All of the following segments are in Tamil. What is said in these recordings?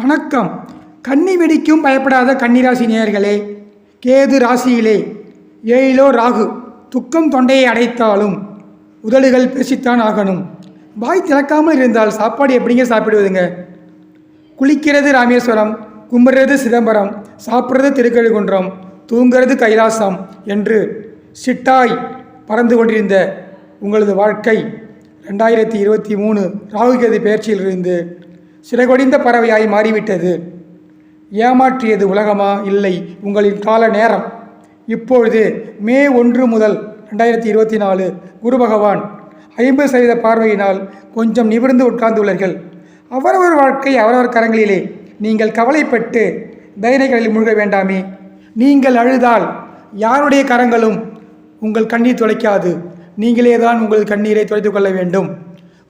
வணக்கம். கன்னி வெடிக்கும் பயப்படாத கன்னிராசி நேயர்களே கேது ராசியிலே ஏழிலோ ராகு துக்கம் தொண்டையை அடைத்தாலும் உதடுகள் பேசித்தான் ஆகணும். வாய் திறக்காமல் இருந்தால் சாப்பாடு எப்படிங்க சாப்பிடுவதுங்க? குளிக்கிறது ராமேஸ்வரம் கும்பிட்றது சிதம்பரம் சாப்பிட்றது திருக்கழுகுன்றம் தூங்குறது கைலாசம் என்று சிட்டாய் பறந்து கொண்டிருந்த உங்களது வாழ்க்கை ரெண்டாயிரத்தி இருபத்தி மூணு ராகுகேது பயிற்சியிலிருந்து சிறகொடிந்த பறவையாய் மாறிவிட்டது. ஏமாற்றியது உலகமா? இல்லை. உங்களின் கால நேரம். இப்பொழுது மே ஒன்று முதல் ரெண்டாயிரத்தி இருபத்தி நாலு. குரு பகவான் ஐம்பது சதவீத பார்வையினால் கொஞ்சம் நிமிர்ந்து உட்கார்ந்துள்ளீர்கள். அவரவர் வாழ்க்கை அவரவர் கரங்களிலே. நீங்கள் கவலைப்பட்டு தைரியங்களில் மூழ்க வேண்டாமே. நீங்கள் அழுதால் யாருடைய கரங்களும் உங்கள் கண்ணீர் துடைக்காது நீங்களே தான் உங்கள் கண்ணீரை துடைத்துக் கொள்ள வேண்டும்.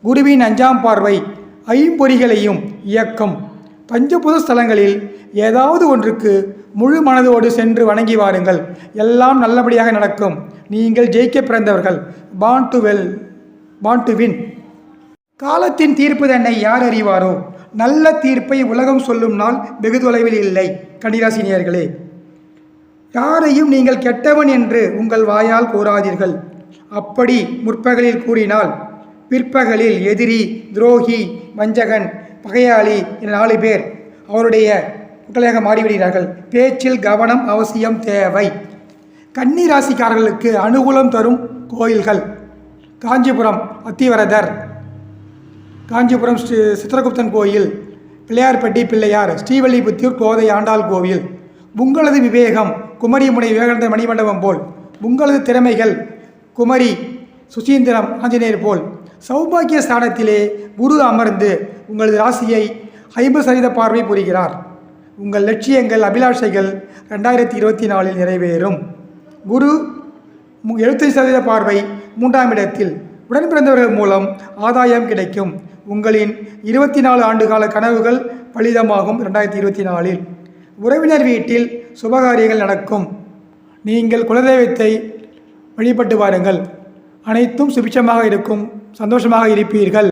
குருவின் அஞ்சாம் பார்வை ஐம்பொறிகளையும் இயக்கம். பஞ்சபுத ஸ்தலங்களில் ஏதாவது ஒன்றுக்கு முழு மனதோடு சென்று வணங்கி வாருங்கள். எல்லாம் நல்லபடியாக நடக்கும். நீங்கள் ஜெயிக்க பிறந்தவர்கள். Born to well born to win காலத்தின் தீர்ப்பு தன்னை யார் அறிவாரோ? நல்ல தீர்ப்பை உலகம் சொல்லும் நாள் வெகு தொலைவில் இல்லை கன்னிராசினியர்களே. யாரையும் நீங்கள் கெட்டவன் என்று உங்கள் வாயால் கூறாதீர்கள். அப்படி முற்பகலில் கூறினால் பிற்பகலில் எதிரி துரோகி வஞ்சகன் பகையாளி என நாலு பேர் அவருடைய மக்களாக மாறிவிடுகிறார்கள். பேச்சில் கவனம் அவசியம் தேவை. கன்னி ராசிக்காரர்களுக்கு அனுகூலம் தரும் கோயில்கள். காஞ்சிபுரம் அத்திவரதர். காஞ்சிபுரம் ஸ்ரீ சித்திரகுப்தன் கோயில் பிள்ளையார்பட்டி பிள்ளையார் ஸ்ரீவல்லிபுத்தூர் கோதை ஆண்டாள் கோவில். உங்களது விவேகம் குமரிமுனை விவேகானந்த மணிமண்டபம் போல். உங்களது திறமைகள் குமரி சுசீந்திரம் ஆஞ்சநேயர் போல். சௌபாக்கிய ஸ்தானத்திலே குரு அமர்ந்து உங்களது ராசியை ஐம்பது சதவீத பார்வை புரிகிறார். உங்கள் லட்சியங்கள் அபிலாஷைகள் ரெண்டாயிரத்தி இருபத்தி நாலில் நிறைவேறும். குரு எழுபத்தி சதவீத பார்வை மூன்றாம் இடத்தில். உடன் பிறந்தவர்கள் மூலம் ஆதாயம் கிடைக்கும். உங்களின் இருபத்தி நாலு ஆண்டுகால கனவுகள் பலிதமாகும் ரெண்டாயிரத்தி இருபத்தி நாலில். உறவினர் வீட்டில் சுபகாரியங்கள் நடக்கும். நீங்கள் குலதெய்வத்தை வழிபட்டு வாருங்கள். அனைத்தும் சுபிட்சமாக இருக்கும். சந்தோஷமாக இருப்பீர்கள்.